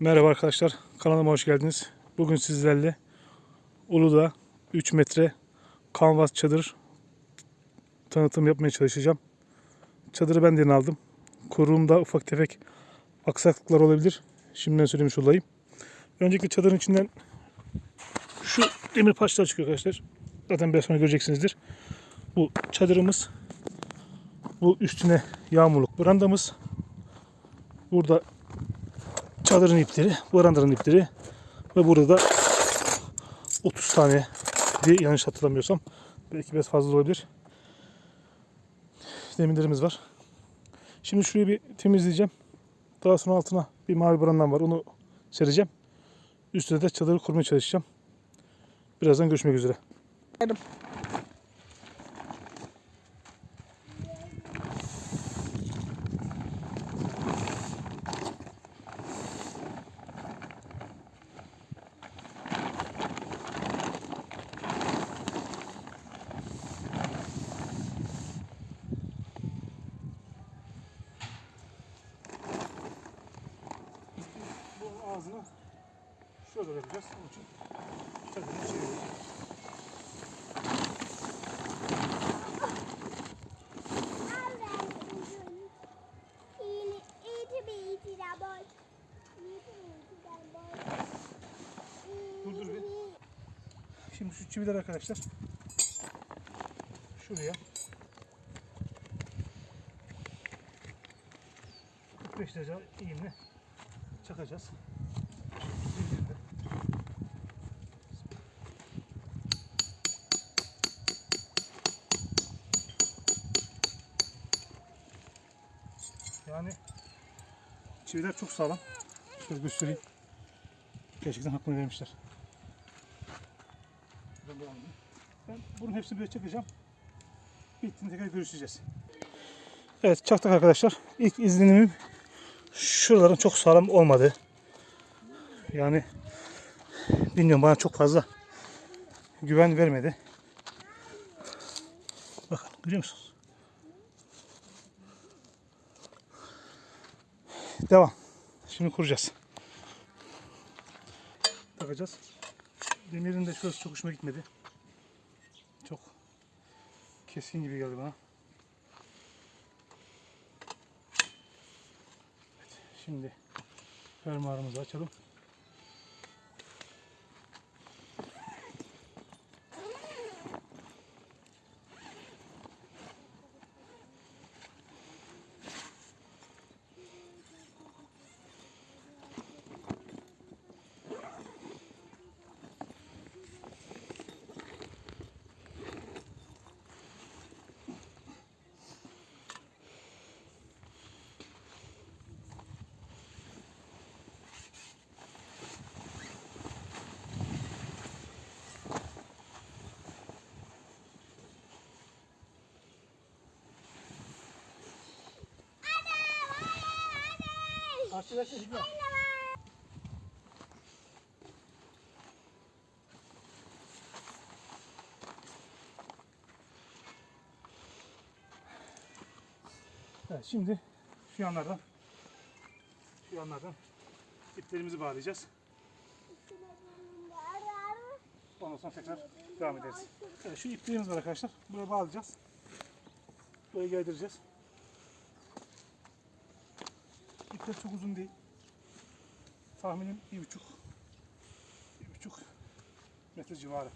Merhaba arkadaşlar, kanalıma hoş geldiniz. Bugün sizlerle Uludağ 3 metre kanvas çadır tanıtım yapmaya çalışacağım. Çadırı ben de aldım. Kurulumda ufak tefek aksaklıklar olabilir. Şimdiden söylemiş olayım. Öncelikle çadırın içinden şu demir parçalar çıkıyor arkadaşlar. Zaten biraz sonra göreceksinizdir. Bu çadırımız. Bu üstüne yağmurluk brandamız. Burada çadırın ipleri, barandanın ipleri ve burada da 30 tane diye yanlış hatırlamıyorsam belki biraz fazla olabilir. Demirlerimiz var. Şimdi şurayı bir temizleyeceğim. Daha sonra altına bir mavi brandam var. Onu sereceğim. Üstüne de çadırı kurmaya çalışacağım. Birazdan görüşmek üzere. Bu ağzını şöyle yapacağız. Onun için çadırı çeviriyoruz. Dur, dur bir. Şimdi şu çiviler arkadaşlar şuraya 45 derece eğimle çakacağız. Yani çiviler çok sağlam. Şöyle göstereyim. Gerçekten hakkını vermişler. Ben bunun hepsini böyle çekeceğim. Bittiğinde tekrar görüşeceğiz. Evet çaktık arkadaşlar. İlk izlenimim şuraların çok sağlam olmadı. Yani bilmiyorum bana çok fazla güven vermedi. Bakın görüyor musunuz? Devam. Şimdi kuracağız. Takacağız. Demirin de şurası çok hoşuma gitmedi. Çok keskin gibi geldi bana. Evet, şimdi fermuarımızı açalım. Evet şimdi şu yanlardan şu yanlardan iplerimizi bağlayacağız. Ondan sonra tekrar devam ederiz. Evet, şu iplerimiz var arkadaşlar. Buraya bağlayacağız. Buraya geldireceğiz. İpler çok uzun değil. Tahminim bir buçuk, bir buçuk metre civarı.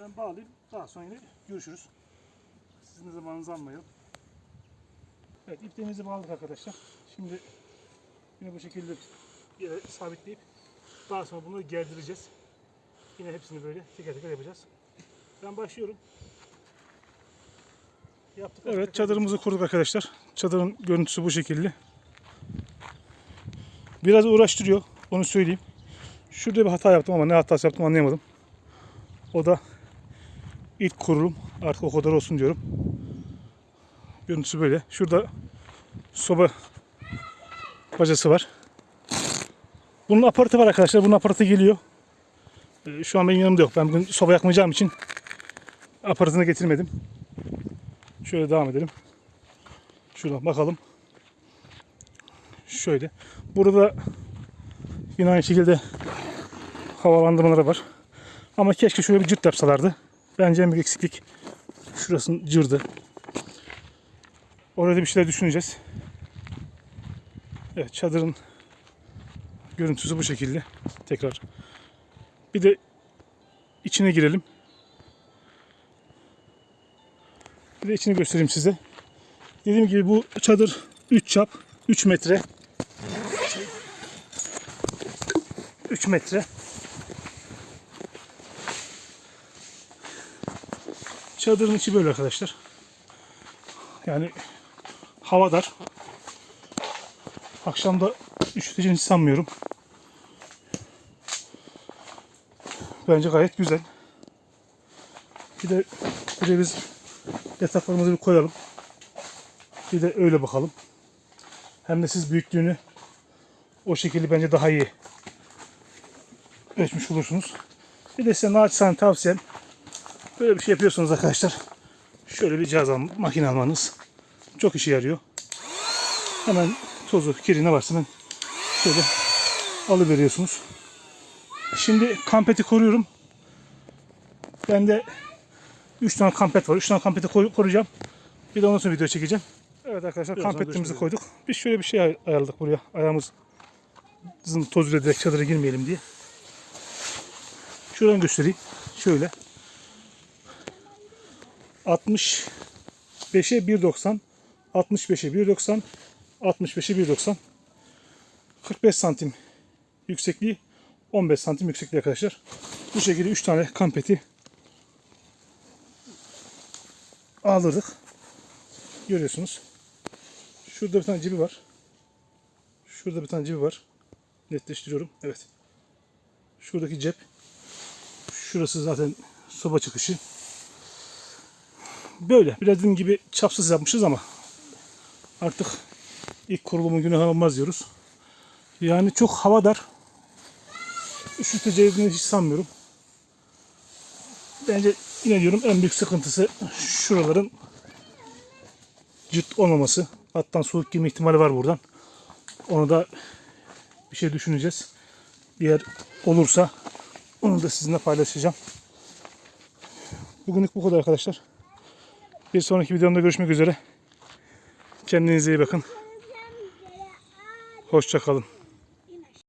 Ben bağlayayım. Daha sonra yine görüşürüz. Sizin de zamanınızı almayalım. Evet iplerimizi bağladık arkadaşlar. Şimdi yine bu şekilde yere sabitleyip daha sonra bunları gerdireceğiz. Yine hepsini böyle teker teker yapacağız. Ben başlıyorum. Yaptık. Evet çadırımızı kurduk arkadaşlar. Çadırın görüntüsü bu şekilde. Biraz uğraştırıyor. Onu söyleyeyim. Şurada bir hata yaptım ama ne hatası yaptım anlayamadım. O da ilk kurulum. Artık o kadar olsun diyorum. Görüntüsü böyle. Şurada soba bacası var. Bunun aparatı var arkadaşlar. Bunun aparatı geliyor. Ee, Şu an benim yanımda yok. Ben bugün soba yakmayacağım için aparatını getirmedim. Şöyle devam edelim. Şuradan bakalım. Şöyle. Burada yine aynı şekilde havalandırmaları var. Ama keşke şöyle bir cırt yapsalardı. Bence en büyük eksiklik şurasının cırdı. Orada bir şeyler düşüneceğiz. Evet çadırın görüntüsü bu şekilde. Tekrar. Bir de içine girelim. Bir de içini göstereyim size. Dediğim gibi bu çadır 3 çap 3 metre. 3 metre. Çadırın içi böyle arkadaşlar. Yani hava dar. Akşamda üşüteceğini sanmıyorum. Bence gayet güzel. Bir de buraya biz yataklarımızı bir koyalım. Bir de öyle bakalım. Hem de siz büyüklüğünü o şekilde bence daha iyi ölçmüş olursunuz. Bir de size naçizane tavsiyem böyle bir şey yapıyorsunuz arkadaşlar. Şöyle bir cihaz al, makine almanız çok işe yarıyor. Hemen tozu, kiri ne varsa hemen şöyle alıveriyorsunuz. Şimdi kampeti koruyorum. Bende 3 tane kampet var. 3 tane kampeti koru- koruyacağım. Bir de ondan sonra video çekeceğim. Evet arkadaşlar Birazdan kampetimizi koyduk. Biz şöyle bir şey ay- ayarladık buraya. Ayağımız tozuyla direkt çadıra girmeyelim diye. Şuradan göstereyim. Şöyle. 65'e 1.90 65'e 1.90 65'e 1.90 45 santim yüksekliği 15 santim yüksekliği arkadaşlar. Bu şekilde 3 tane kampeti aldırdık. Görüyorsunuz. Şurada bir tane cebi var. Şurada bir tane cebi var. Netleştiriyorum. Evet. Şuradaki cep. Şurası zaten soba çıkışı. Böyle. Biraz dediğim gibi çapsız yapmışız ama artık ilk kurulumun günahı olmaz diyoruz. Yani çok hava dar. Üşüteceğini hiç sanmıyorum. Bence yine diyorum en büyük sıkıntısı şuraların cırt olmaması. Hatta soğuk girme ihtimali var buradan. Onu da bir şey düşüneceğiz. Bir yer olursa onu da sizinle paylaşacağım. Bugünlük bu kadar arkadaşlar. Bir sonraki videomda görüşmek üzere. Kendinize iyi bakın. Hoşça kalın.